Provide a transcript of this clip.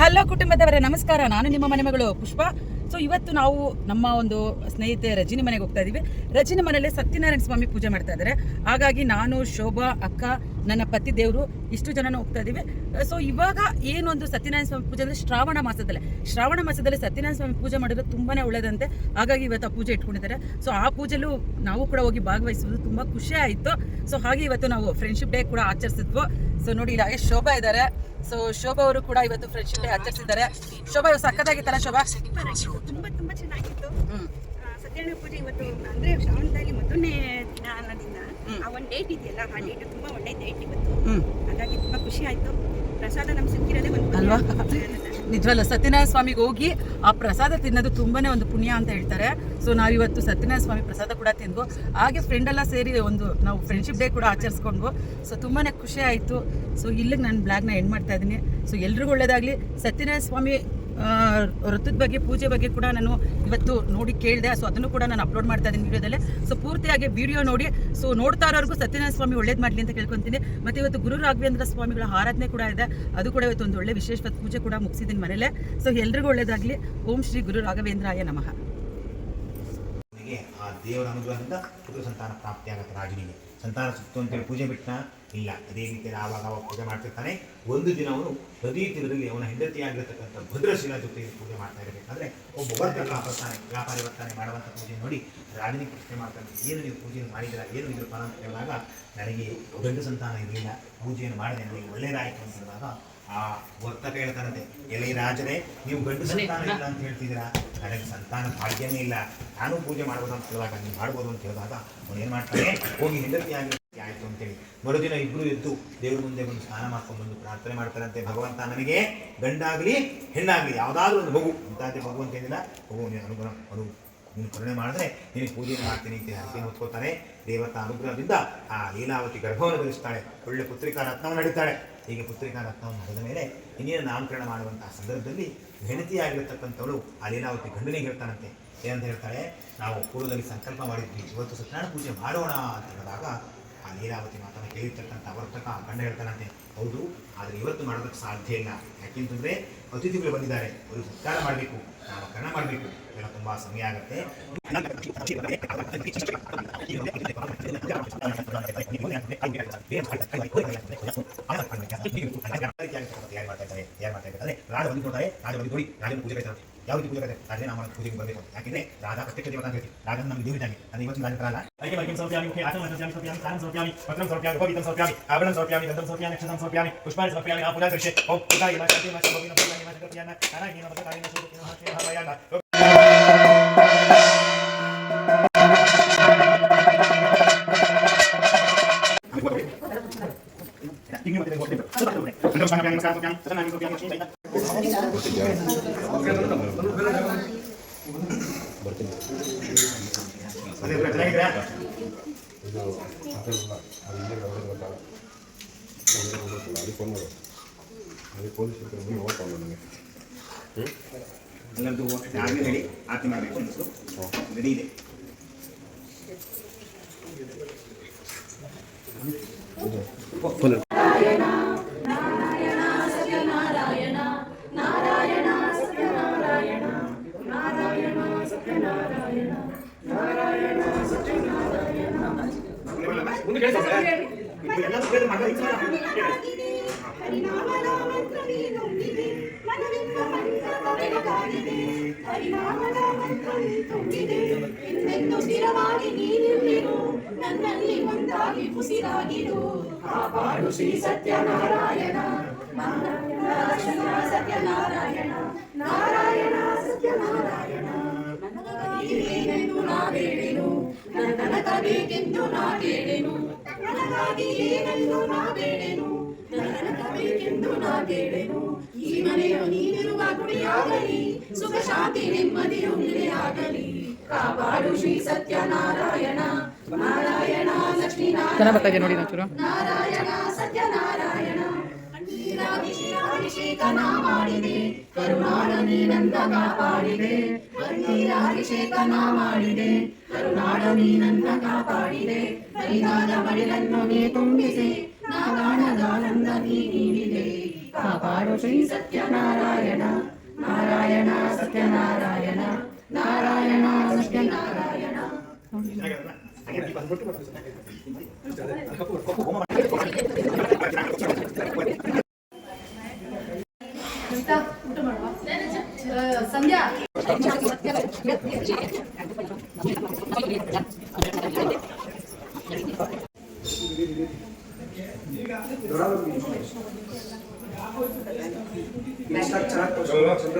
Hello ಕುಟುಂಬದವರೇ, ನಮಸ್ಕಾರ. ನಾನು ನಿಮ್ಮ ಮನೆ ಮಗಳು ಪುಷ್ಪ. ಸೊ ಇವತ್ತು ನಾವು ನಮ್ಮ ಒಂದು ಸ್ನೇಹಿತೆ ರಜಿನಿ ಮನೆಗೆ ಹೋಗ್ತಾ ಇದ್ದೀವಿ ರಜಿನಿ ಮನೆಯಲ್ಲಿ ಸತ್ಯನಾರಾಯಣ ಸ್ವಾಮಿ ಪೂಜೆ ಮಾಡ್ತಾ ಇದ್ದಾರೆ. ಹಾಗಾಗಿ ನಾನು ಶೋಭಾ, ಅಕ್ಕ ನನ್ನ ಪತಿ ದೇವರು ಇಷ್ಟು ಜನನ ಹೋಗ್ತಾ ಇದ್ದೀವಿ. ಸೊ ಇವಾಗ ಏನೊಂದು ಸತ್ಯನಾರಾಯಣ ಸ್ವಾಮಿ ಪೂಜೆ ಅಂದರೆ ಶ್ರಾವಣ ಮಾಸದಲ್ಲಿ. ಶ್ರಾವಣ ಮಾಸದಲ್ಲಿ ಸತ್ಯನಾರಾಯಣ ಸ್ವಾಮಿ ಪೂಜೆ ಮಾಡಿದ್ರೆ ತುಂಬಾನೇ ಒಳ್ಳೇದಂತೆ. ಹಾಗಾಗಿ ಇವತ್ತು ಆ ಪೂಜೆ ಇಟ್ಕೊಂಡಿದ್ದಾರೆ. ಸೊ ಆ ಪೂಜೆಲೂ ನಾವು ಕೂಡ ಹೋಗಿ ಭಾಗವಹಿಸುವುದು ತುಂಬ ಖುಷಿ ಆಯಿತು. ಸೊ ಹಾಗೆ ಇವತ್ತು ನಾವು ಫ್ರೆಂಡ್ಶಿಪ್ ಡೇ ಕೂಡ ಆಚರಿಸಿದ್ವು. ಸೊ ನೋಡಿ ಇಲ್ಲಿ ಹಾಗೆ ಶೋಭಾ ಇದ್ದಾರೆ. ಸೊ ಶೋಭಾ ಅವರು ಕೂಡ ಇವತ್ತು ಫ್ರೆಂಡ್ಶಿಪ್ ಡೇ ಆಚರಿಸಿದ್ದಾರೆ. ಶೋಭಾ ಸಕ್ಕತ್ತಾಗಿತ್ತಲ್ಲ ಶೋಭಾ? ತುಂಬಾ ತುಂಬಾ ಚೆನ್ನಾಗಿತ್ತು. ಆ, ಪೂಜೆ ಇವತ್ತು ಅಂದ್ರೆ ಶ್ರಾವಣದಲ್ಲಿ ಮೊದಲನೇ ದಿನ ಅನ್ನೋದಿನ. ಆ ಒಂದು ಡೇಟ್ ಇದೆಯಲ್ಲ ಆ ಡೇಟ್ ತುಂಬಾ ಒಳ್ಳೆ ಡೇಟ್ ಇವತ್ತು. ಹಾಗಾಗಿ ತುಂಬಾ ಖುಷಿ ಆಯ್ತು. ಪ್ರಸಾದ ನಮ್ಗೆ ಸಿಕ್ಕಿರೋದೇ ಒಂದು ಅಲ್ವಾ? ನಿಜವಲ್ಲ ಸತ್ಯನಾರಾಯಣ ಸ್ವಾಮಿಗೆ ಹೋಗಿ ಆ ಪ್ರಸಾದ ತಿನ್ನೋದು ತುಂಬಾನೇ ಒಂದು ಪುಣ್ಯ ಅಂತ ಹೇಳ್ತಾರೆ. ಸೊ ನಾವಿವತ್ತು ಸತ್ಯನಾರಾಯಣ ಸ್ವಾಮಿ ಪ್ರಸಾದ ಕೂಡ ತಿಂದು ಹಾಗೆ ಫ್ರೆಂಡ್ ಎಲ್ಲ ಸೇರಿ ಒಂದು ನಾವು ಫ್ರೆಂಡ್ಶಿಪ್ ಡೇ ಕೂಡ ಆಚರಿಸ್ಕೊಂಡ್ವು. ಸೊ ತುಂಬಾನೇ ಖುಷಿ ಆಯಿತು. ಸೊ ಇಲ್ಲಿಗೆ ನಾನು ಬ್ಲಾಗ್ನ ಎಂಡ್ ಮಾಡ್ತಾ ಇದ್ದೀನಿ. ಸೊ ಎಲ್ರಿಗೂ ಒಳ್ಳೇದಾಗಲಿ. ಸತ್ಯನಾರಾಯಣ ಸ್ವಾಮಿ ವೃತ್ತದ ಬಗ್ಗೆ, ಪೂಜೆ ಬಗ್ಗೆ ಕೂಡ ನಾನು ಇವತ್ತು ನೋಡಿ ಕೇಳಿದೆ. ಸೊ ಅದನ್ನು ಕೂಡ ನಾನು ಅಪ್ಲೋಡ್ ಮಾಡ್ತಾ ಇದ್ದೀನಿ ವಿಡಿಯೋದಲ್ಲೇ. ಸೊ ಪೂರ್ತಿಯಾಗಿ ವಿಡಿಯೋ ನೋಡಿ. ಸೊ ನೋಡ್ತಾ ಇರೋರ್ಗೂ ಸತ್ಯನಾರಾಯಣ ಸ್ವಾಮಿ ಒಳ್ಳೇದು ಮಾಡಲಿ ಅಂತ ಕೇಳ್ಕೊತೀನಿ. ಮತ್ತೆ ಇವತ್ತು ಗುರು ರಾಘವೇಂದ್ರ ಸ್ವಾಮಿಗಳ ಆರಾಧನೆ ಕೂಡ ಇದೆ. ಅದು ಕೂಡ ಇವತ್ತು ಒಂದು ಒಳ್ಳೆ ವಿಶೇಷ ಪೂಜೆ ಕೂಡ ಮುಗಿಸಿದ್ದೀನಿ ಮನೇಲೆ. ಸೊ ಎಲ್ರಿಗೂ ಒಳ್ಳೇದಾಗಲಿ. ಓಂ ಶ್ರೀ ಗುರು ರಾಘವೇಂದ್ರಾಯ ನಮಃ. ಆ ದೇವರ ಅನುಗ್ರಹದಿಂದ ಪುತ್ರ ಸಂತಾನ ಪ್ರಾಪ್ತಿಯಾಗತ್ತೆ ರಾಜನಿಗೆ. ಸಂತಾನ ಸುತ್ತು ಅಂತೇಳಿ ಪೂಜೆ ಬಿಟ್ಟ ಇಲ್ಲ. ಅದೇ ರೀತಿಯಲ್ಲಿ ಆವಾಗ ಅವಾಗ ಪೂಜೆ ಮಾಡ್ತಿರ್ತಾನೆ. ಒಂದು ದಿನ ಅವನು ನದಿ ತೀರದಲ್ಲಿ ಅವನ ಹೆಂಡತಿಯಾಗಿರ್ತಕ್ಕಂಥ ಭದ್ರಶಿಲ ಜೊತೆಗೆ ಪೂಜೆ ಮಾಡ್ತಾ ಇರಬೇಕಾದ್ರೆ ಒಬ್ಬ ವರ್ತಕ ಬರ್ತಾನೆ ವ್ಯಾಪಾರಿ ಬರ್ತಾನೆ ಮಾಡುವಂಥ ಪೂಜೆ ನೋಡಿ ರಾಜನಿಗೆ ಪ್ರಶ್ನೆ ಮಾಡ್ತಾನೆ ಏನು ನೀವು ಪೂಜೆಯನ್ನು ಮಾಡಿದ್ರ ಏನು ಇದ್ರ ಫಲ ಅಂತ ಹೇಳಿದಾಗ ನನಗೆ ಗಂಡು ಸಂತಾನ ಇರಲಿಲ್ಲ. ಪೂಜೆಯನ್ನು ಮಾಡಿದೆ ನನಗೆ ಒಳ್ಳೆಯದಾಯಿತು ಅಂತ ಹೇಳಿದಾಗ ಆ ವರ್ತಕ ಹೇಳ್ತಾನಂತೆ ಎಲೆ ರಾಜರೇ ನೀವು ಗಂಡು ಸಂತಾನ ಇಲ್ಲ ಅಂತ ಹೇಳ್ತಿದ್ದೀರಾ? ನನಗೆ ಸಂತಾನ ಭಾಗ್ಯನೇ ಇಲ್ಲ. ನಾನು ಪೂಜೆ ಮಾಡ್ಬೋದು ಅಂತ ಹೇಳಿದಾಗ ನೀವು ಮಾಡ್ಬೋದು ಅಂತ ಹೇಳಿದಾಗ ಅವನು ಏನು ಮಾಡ್ತಾನೆ? ಹೋಗಿ ಹೆಂಡತಿಯಾಗಿ ಅಂತೇಳಿ ಮರುದಿನ ಇಬ್ಬರು ಎದ್ದು ದೇವ್ರ ಮುಂದೆ ಬಂದು ಸ್ನಾನ ಮಾಡ್ಕೊಂಡು ಬಂದು ಪ್ರಾರ್ಥನೆ ಮಾಡ್ತಾರಂತೆ. ಭಗವಂತ ನನಗೆ ಗಂಡಾಗಲಿ ಹೆಣ್ಣಾಗಲಿ, ಯಾವುದಾದ್ರೂ ಒಂದು ಮಗು ಅಂತಾದ್ರೆ ಮಗು ಅಂತ ಏನಿಲ್ಲ ಮಗು ನೀನು ಅನುಗ್ರಹ ಅನು ನೀನು ಕರುಣೆ ಮಾಡಿದ್ರೆ ನೀನು ಪೂಜೆ ಮಾಡ್ತೀನಿ ಅಂತ ಹರಕೆಯನ್ನು ಹೊತ್ಕೋತಾರೆ ದೇವತಾ ಅನುಗ್ರಹದಿಂದ ಆ ಲೀಲಾವತಿ ಗರ್ಭವನ್ನು ಧರಿಸ್ತಾಳೆ. ಒಳ್ಳೆ ಪುತ್ರಿಕಾ ರತ್ನವನ್ನು ನಡೀತಾಳೆ ಹೀಗೆ ಪುತ್ರಿಕಾ ರತ್ನವನ್ನು ನಡೆದ ಮೇಲೆ ಇನ್ನೇನು ನಾಮಕರಣ ಮಾಡುವಂತಹ ಸಂದರ್ಭದಲ್ಲಿ ಹೆಂಡತಿಯಾಗಿರ್ತಕ್ಕಂಥವಳು ಆ ಲೀಲಾವತಿ ಗಂಡನಿಗೆ ಹೇಳ್ತಾನಂತೆ. ಏನಂತ ಹೇಳ್ತಾಳೆ? ನಾವು ಪೂರ್ವದಲ್ಲಿ ಸಂಕಲ್ಪ ಮಾಡಿದ್ವಿ. ಇವತ್ತು ಸತ್ಯನಾರಾಯಣ ಪೂಜೆ ಮಾಡೋಣ ಅಂತ ಹೇಳಿದಾಗ ಆ ಲೀಲಾವತಿ ಮಾತನ್ನು ಕೇಳಿರ್ತಕ್ಕಂಥ ವರ್ತಕ ಗಂಡ ಹೇಳ್ತಾನಂತೆ, ಹೌದು, ಆದರೆ ಇವತ್ತು ಮಾಡೋದಕ್ಕೆ ಸಾಧ್ಯ ಇಲ್ಲ. ಯಾಕೆಂತಂದ್ರೆ ಅತಿಥಿಗಳು ಬಂದಿದ್ದಾರೆ. ಅವರು ಸತ್ಕಾರ ಮಾಡಬೇಕು, ನಾಮಕರಣ ಮಾಡಬೇಕು. ಎಲ್ಲ ತುಂಬಾ ಸಮಯ ಆಗುತ್ತೆ. ಯಾರು ಮಾಡ್ತಾ ಇದ್ದಾರೆ ಯಾರು ಮಾಡ್ತಾ ರಾಜ ಬಂದು ನೋಡ್ತಾರೆ ರಾಜ ಬಂದು ನೋಡಿ ರಾಜನ ಪೂಜೆ ಯಾವ ರೀತಿ ಪೂಜೆ ಕತೆ ರಾಜೇ ನಾಮ ಪೂಜೆಗೆ ಬರಬೇಕು ಯಾಕೆಂದ್ರೆ ರಾಜ ಪ್ರತ್ಯಕ್ಷ ದೇವತಾ ಅಂತ ಹೇಳಿ ರಾಜನ ನಮಗೆ ದೇವಿದ್ದಾನೆ ಅದೇ ಇವತ್ತಿನ ರಾಜ ಬರಲ್ಲ ಅದಕ್ಕೆ ಬಗ್ಗೆ ಸೌಪ್ಯಾಮಿ ಮುಖ್ಯ ಆಸನ ಸೌಪ್ಯಾಮಿ ಸೌಪ್ಯಾಮಿ ಸ್ಥಾನ ಸೌಪ್ಯಾಮಿ ಪತ್ರಂ ಸೌಪ್ಯಾಮಿ ಉಪವಿತಂ ಸೌಪ್ಯಾಮಿ ಆಭರಣ ಸೌಪ್ಯಾಮಿ ಗಂಧಂ ಸೌಪ್ಯಾಮಿ ನಕ್ಷತ್ರಂ ಸೌಪ್ಯಾಮಿ ಪುಷ್ಪಾಣಿ ಸೌಪ್ಯಾಮಿ ಆ ಪೂಜಾ ದೃಶ್ಯ ಓಂ ಪೂಜಾ ಇಮ ಶಕ್ತಿ ಮಾ ಶಕ್ತಿ ಮಾ ಶಕ್ತಿ ಮಾ ಶಕ್ತಿ ಮಾ ಶಕ್ತಿ ಮಾ ಶಕ್ತಿ ಮಾ ಶಕ್ತಿ ಮಾ ಶಕ್ತಿ ಮಾ ಶಕ್ತಿ Ini mau kita buat apa? Sudah sudah. Sudah sudah. Sudah sudah. Sudah sudah. Sudah sudah. ಎಲ್ಲರದ್ದು ಆಗಲಿ ರೆಡಿ ಆರತಿ ಮಾಡಬೇಕು ಅನ್ನಿಸ್ತು ರೆಡಿ ಇದೆ ಮುಂದೆ ನನ್ನಲ್ಲಿ ಒಂದಾಗಿ ಉಸಿರಾಗಿರು ಕಾಪಾಡು ಶ್ರೀ ಸತ್ಯನಾರಾಯಣ ಸತ್ಯನಾರಾಯಣ ನಾರಾಯಣ ಸತ್ಯನಾರಾಯಣ ಏನೆಂದು ನಾ ಬೇಡೆನು ನನ್ನ ಬೇಕೆಂದು ನಾ ಕೇಳೆನು ನನಗಾಗಿ ಏನೆಂದು ನಾ ಬೇಡೆನು ನನ್ನ ತನಕ ಬೇಕೆಂದು ನಾ ಕೇಳೆನು ಈ ಮನೆಯು ನೀನಿರುವ ಗುಡಿಯಾಗಲಿ ಸುಖ ಶಾಂತಿ ನೆಮ್ಮದಿಯು ನೆಲೆಯಾಗಲಿ. ಕಾಪಾಡು ಶ್ರೀ ಸತ್ಯನಾರಾಯಣ. ನಾರಾಯಣ ಲಕ್ಷ್ಮೀ ನಾಚೂರು ನಾರಾಯಣ ಸತ್ಯನಾರಾಯಣ. ಅಭಿಷೇಕ ನಾ ಮಾಡಿದೆ ಕರುಣಾಡನೆ ನೀನಂದ ಕಾಪಾಡಿದೆ ಅಭಿಷೇಕ ನಾ ಮಾಡಿದೆ. ಕರುಣಾಡನೆ ನೀನಂದ ಕಾಪಾಡಿದೆ. ಹರಿದಾದ ಮಡಿಲನ್ನು ನೀ ತುಂಬಿಸಿ. ನಾ ಕಾಣದ ಆನಂದ ನೀ ನೀಡಿದೆ. ಕಾಪಾಡು ಶ್ರೀ ಸತ್ಯನಾರಾಯಣ. ನಾರಾಯಣ ಸತ್ಯನಾರಾಯಣ. ನಾರಾಯಣ ಸತ್ಯನಾರಾಯಣ. Gracias.